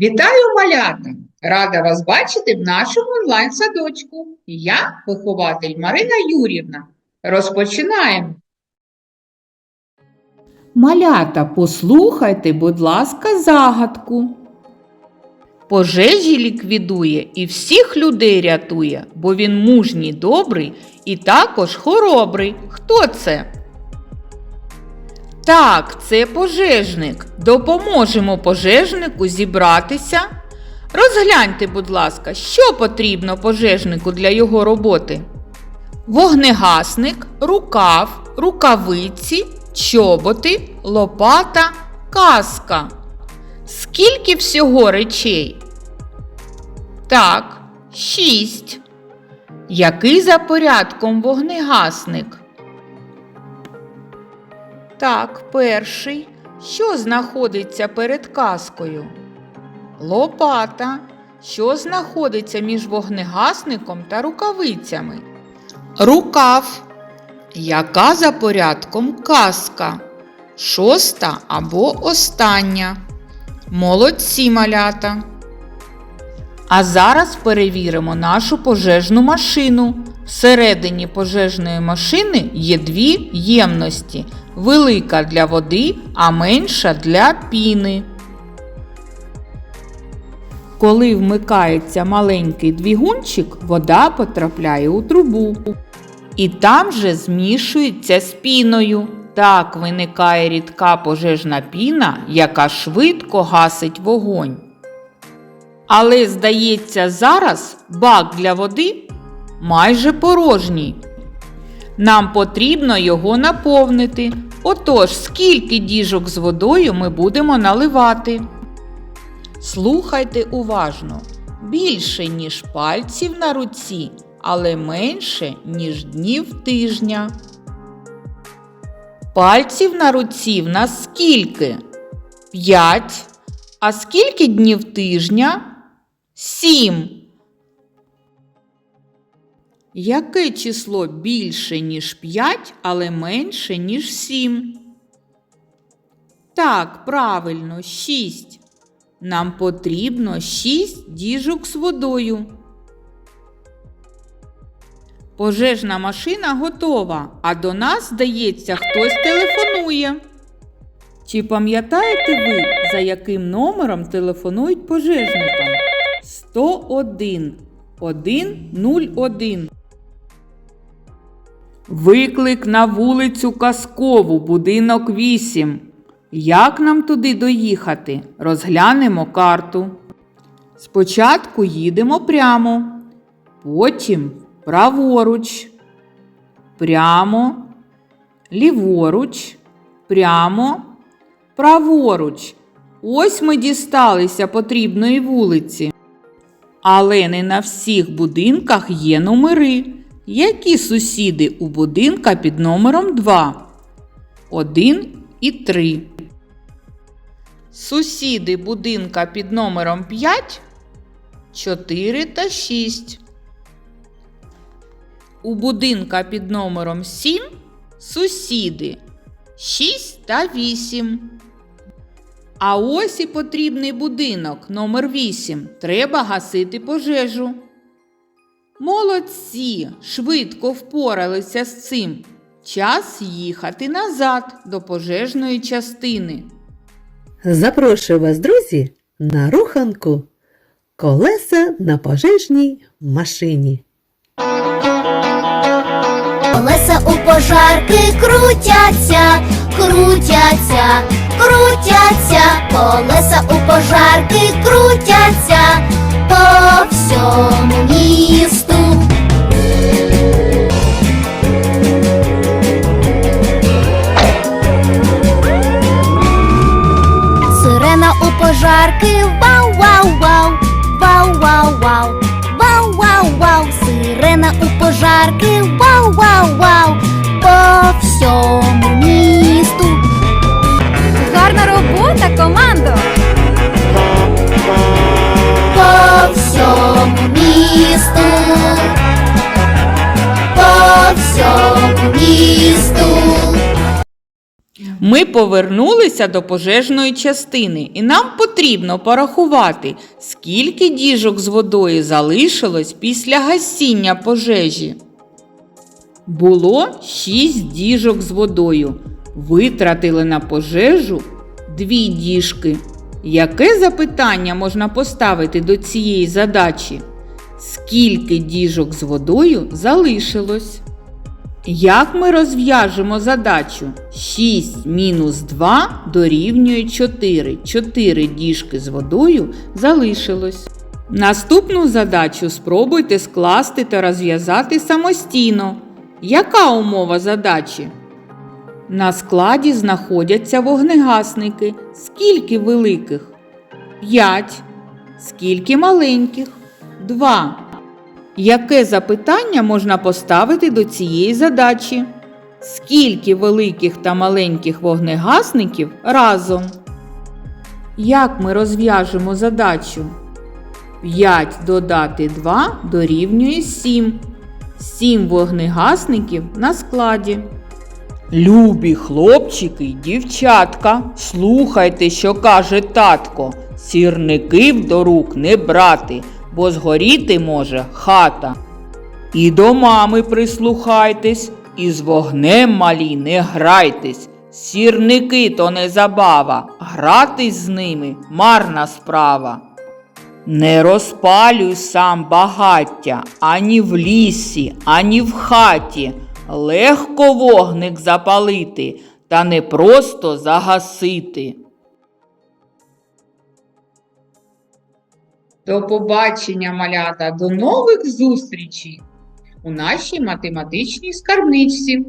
Вітаю, малята! Рада вас бачити в нашому онлайн-садочку. Я вихователь Марина Юрівна. Розпочинаємо. Малята, послухайте, будь ласка, загадку. Пожежі ліквідує і всіх людей рятує, бо він мужній, добрий і також хоробрий. Хто це? Так, це пожежник. Допоможемо пожежнику зібратися. Розгляньте, будь ласка, що потрібно пожежнику для його роботи. Вогнегасник, рукав, рукавиці, чоботи, лопата, каска. Скільки всього речей? Так, шість. Який за порядком вогнегасник? Так, перший. Що знаходиться перед каскою? Лопата. Що знаходиться між вогнегасником та рукавицями? Рукав. Яка за порядком каска? Шоста або остання. Молодці малята. А зараз перевіримо нашу пожежну машину. Всередині пожежної машини є дві ємності: велика для води, а менша для піни. Коли вмикається маленький двигунчик, вода потрапляє у трубу. І там же змішується з піною. Так виникає рідка пожежна піна, яка швидко гасить вогонь. Але, здається, зараз бак для води майже порожній. Нам потрібно його наповнити. Отож, скільки діжок з водою ми будемо наливати? Слухайте уважно. Більше, ніж пальців на руці, але менше, ніж днів тижня. Пальців на руці в нас скільки? П'ять. А скільки днів тижня? Сім. Яке число більше, ніж 5, але менше, ніж 7? Так, правильно, 6. Нам потрібно 6 діжок з водою. Пожежна машина готова, а до нас, здається, хтось телефонує. Чи пам'ятаєте ви, за яким номером телефонують пожежникам? 101 101. Виклик на вулицю Казкову, будинок 8. Як нам туди доїхати? Розглянемо карту. Спочатку їдемо прямо, потім праворуч, прямо, ліворуч, прямо, праворуч. Ось ми дісталися потрібної вулиці. Але не на всіх будинках є номери. Які сусіди у будинка під номером 2? 1 і 3. Сусіди будинка під номером 5 4 та 6. У будинка під номером 7 сусіди 6 та 8. А ось і потрібний будинок номер 8. Треба гасити пожежу. Молодці! Швидко впоралися з цим. Час їхати назад до пожежної частини. Запрошую вас, друзі, на руханку колеса на пожежній машині. Колеса у пожарки крутяться, крутяться, крутяться, колеса у пожарки крутяться цукерки, вау, вау, вау, по всьому місту. Гарна робота, командо! По всьому місту. По всьому місту. Ми повернулися до пожежної частини, і нам потрібно порахувати, скільки діжок з водою залишилось після гасіння пожежі. Було шість діжок з водою. Витратили на пожежу дві діжки. Яке запитання можна поставити до цієї задачі? Скільки діжок з водою залишилось? Як ми розв'яжемо задачу? 6 мінус 2 дорівнює 4. 4 діжки з водою залишилось. Наступну задачу спробуйте скласти та розв'язати самостійно. Яка умова задачі? На складі знаходяться вогнегасники. Скільки великих? 5. Скільки маленьких? 2. Яке запитання можна поставити до цієї задачі? Скільки великих та маленьких вогнегасників разом? Як ми розв'яжемо задачу? 5 додати 2 дорівнює 7. 7 вогнегасників на складі. Любі хлопчики й дівчатка, слухайте, що каже татко. Сірників до рук не брати, бо згоріти може хата. І до мами прислухайтесь, і з вогнем малі не грайтесь. Сірники то не забава, гратись з ними марна справа. Не розпалюй сам багаття ані в лісі, ані в хаті. Легко вогник запалити, та не просто загасити. До побачення, малята, до нових зустрічей у нашій математичній скарбничці.